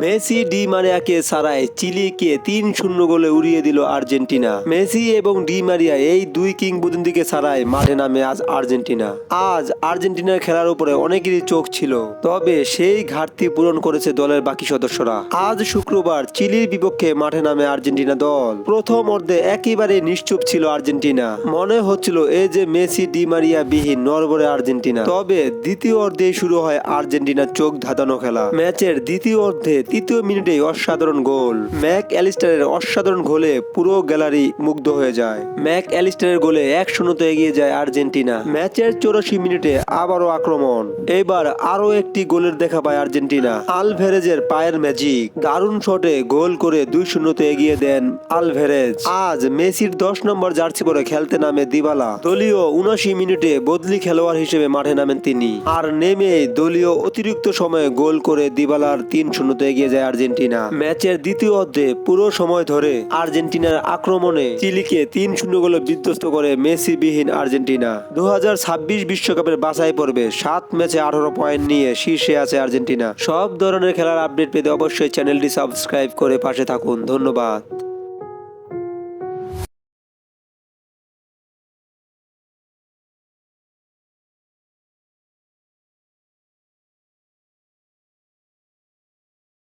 Messi, D মারিয়াকে ছাড়াই চিলিকে তিন শূন্য গোলে উড়িয়ে দিল আর্জেন্টিনা। মেসি এবং ডি মারিয়া এই দুই কিংবদন্তিকে ছাড়াই মাঠে নামে আজ আর্জেন্টিনা। আজ আর্জেন্টিনার খেলার উপরে অনেকেরই চোখ ছিল, তবে সেই ঘাটতি পূরণ করেছে দলের বাকি সদস্যরা। আজ শুক্রবার চিলির বিপক্ষে মাঠে নামে আর্জেন্টিনা দল। প্রথম অর্ধে একেবারে নিশ্চুপ ছিল আর্জেন্টিনা। মনে হচ্ছিল এই যে মেসি, ডি মারিয়া বিহীন নরবরে আর্জেন্টিনা। তবে দ্বিতীয় অর্ধে শুরু হয় আর্জেন্টিনার চোখ ধাঁধানো খেলা। ম্যাচের দ্বিতীয় অর্ধে তৃতীয় মিনিটে অসাধারণ গোল। ম্যাক অ্যালিস্টারের অসাধারণ গোলে পুরো গ্যালারি মুগ্ধ হয়ে যায়। ম্যাক অ্যালিস্টারের গোলে এক শূন্যতে এগিয়ে যায় আর্জেন্টিনা। ম্যাচের চৌরাশি মিনিটে আবারও আক্রমণ। এবার আরও একটি গোলের দেখা পায় আর্জেন্টিনা। আলভেরেজের পায়ের ম্যাজিক। দারুণ শটে গোল করে দুই শূন্যতে এগিয়ে দেন আলভেরেজ। আজ মেসির দশ নম্বর জার্সি পরে খেলতে নামে দিবালা। দলীয় উনাশি মিনিটে বদলি খেলোয়াড় হিসেবে মাঠে নামেন তিনি। আর নেমে দলীয় অতিরিক্ত সময়ে গোল করে দিবালার তিন শূন্যতে এগিয়ে যায় আর্জেন্টিনা। ম্যাচের দ্বিতীয় অর্ধে পুরো সময় ধরে আর্জেন্টিনার আক্রমণে চিলিকে তিন শূন্য গোলে বিধ্বস্ত করে মেসি বিহীন আর্জেন্টিনা দু বিশ্বকাপের বাছাই পর্বে সাত ম্যাচে আঠারো পয়েন্ট নিয়ে শীর্ষে আছে আর্জেন্টিনা। সব ধরনের খেলার আপডেট পেতে অবশ্যই চ্যানেলটি সাবস্ক্রাইব করে পাশে থাকুন। ধন্যবাদ।